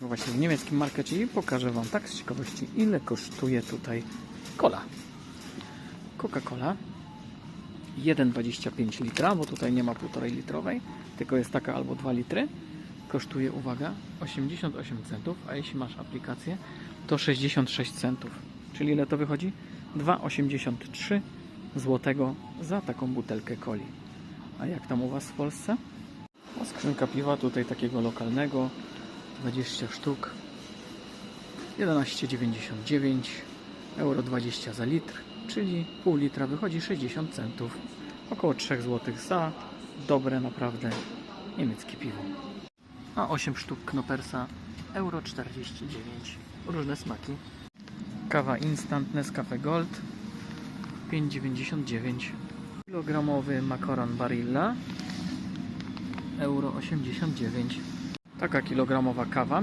Właśnie w niemieckim markecie i pokażę Wam tak z ciekawości, ile kosztuje tutaj cola. Coca-Cola 1,25 litra, bo tutaj nie ma 1,5 litrowej, tylko jest taka albo 2 litry. Kosztuje, uwaga, 88 centów, a jeśli masz aplikację, to 66 centów. Czyli ile to wychodzi? 2,83 złotego za taką butelkę coli. A jak tam u Was w Polsce? A skrzynka piwa tutaj takiego lokalnego 20 sztuk. 11,99 euro 20 za litr czyli pół litra wychodzi 60 centów. Około 3 zł za dobre naprawdę niemieckie piwo. A 8 sztuk knopersa euro 49 różne smaki. Kawa instant Nescafe Gold 5,99 kilogramowy makaron Barilla euro 89 Taka kilogramowa kawa